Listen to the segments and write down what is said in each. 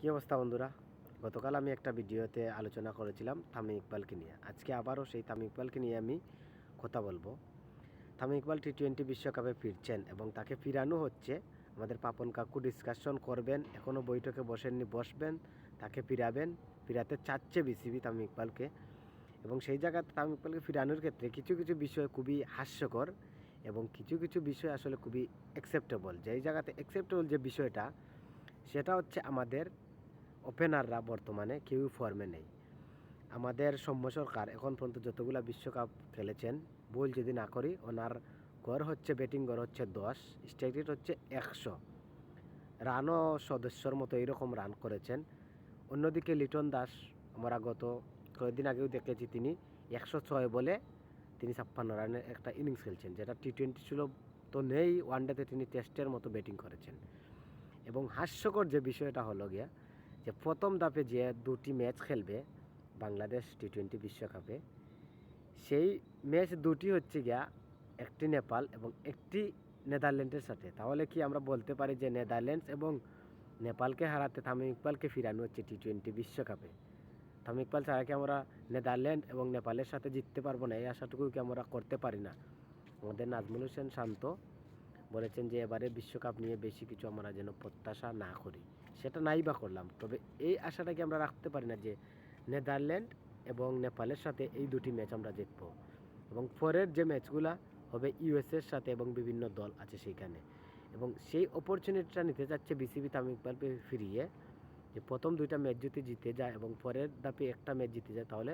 কী অবস্থা বন্ধুরা? গতকাল আমি একটা ভিডিওতে আলোচনা করেছিলাম তামিম ইকবালকে নিয়ে। আজকে আবারও সেই তামিম ইকবালকে নিয়ে আমি কথা বলব। তামিম ইকবাল টি টোয়েন্টি বিশ্বকাপে ফিরছেন এবং তাকে ফিরানো হচ্ছে। আমাদের পাপন কাকু ডিসকাশন করবেন এখনও বৈঠকে বসেননি, বসবেন, তাকে ফিরাবেন, ফিরাতে চাচ্ছে বিসিবি তামিম ইকবালকে। এবং সেই জায়গাতে তামিম ইকবালকে ফিরানোর ক্ষেত্রে কিছু কিছু বিষয় খুবই হাস্যকর এবং কিছু কিছু বিষয় আসলে খুবই অ্যাকসেপ্টেবল যেই জায়গাতে অ্যাকসেপ্টেবল যে বিষয়টা, সেটা হচ্ছে আমাদের ওপেনাররা বর্তমানে কেউ ফর্মে নেই। আমাদের সৌম্য সরকার এখন পর্যন্ত যতগুলা বিশ্বকাপ খেলেছেন ভুল যদি না করি, ওনার গড় হচ্ছে ব্যাটিং গড় হচ্ছে দশ স্ট্রাইক রেট হচ্ছে একশো। রানও সদস্যর মতো এইরকম রান করেছেন। অন্যদিকে লিটন দাস, আমরা গত কয়েকদিন আগেও দেখেছি তিনি একশো ছয় বলে তিনি ছাপ্পান্ন রানের একটা ইনিংস খেলছেন, যেটা টি টোয়েন্টি ছিল তো নেই ওয়ানডেতে তিনি টেস্টের মতো ব্যাটিং করেছেন। এবং হাস্যকর যে বিষয়টা হলো গিয়া যে প্রথম ধাপে যে দুটি ম্যাচ খেলবে বাংলাদেশ টি টোয়েন্টি বিশ্বকাপে, সেই ম্যাচ দুটি হচ্ছে গিয়া একটি নেপাল এবং একটি নেদারল্যান্ডের সাথে। তাহলে কি আমরা বলতে পারি যে নেদারল্যান্ডস এবং নেপালকে হারাতে তামিম ইকবালকে ফিরানো হচ্ছে টি টোয়েন্টি বিশ্বকাপে? তামিম ইকবাল ছাড়া কি আমরা নেদারল্যান্ড এবং নেপালের সাথে জিততে পারব না? এই আশাটুকু কি আমরা করতে পারি না? আমাদের নাজমুল হোসেন শান্ত বলেছেন যে এবারে বিশ্বকাপ নিয়ে বেশি কিছু আমরা যেন প্রত্যাশা না করি। সেটা নাই বা করলাম। তবে এই আশাটাকে আমরা রাখতে পারি না যে নেদারল্যান্ড এবং নেপালের সাথে এই দুটি ম্যাচ আমরা জিতবো এবং পরের যে ম্যাচগুলা হবে ইউএসএর সাথে এবং বিভিন্ন দল আছে সেইখানে এবং সেই অপরচুনিটিটা নিতে চাচ্ছে বিসিবি তামিম ইকবালকে ফিরিয়ে যে প্রথম দুইটা ম্যাচ যদি জিতে যায় এবং পরের দাপে একটা ম্যাচ জিতে যায় তাহলে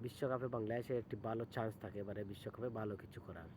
বিশ্বকাপে বাংলাদেশের একটি ভালো চান্স থাকে এবারে বিশ্বকাপে ভালো কিছু করার।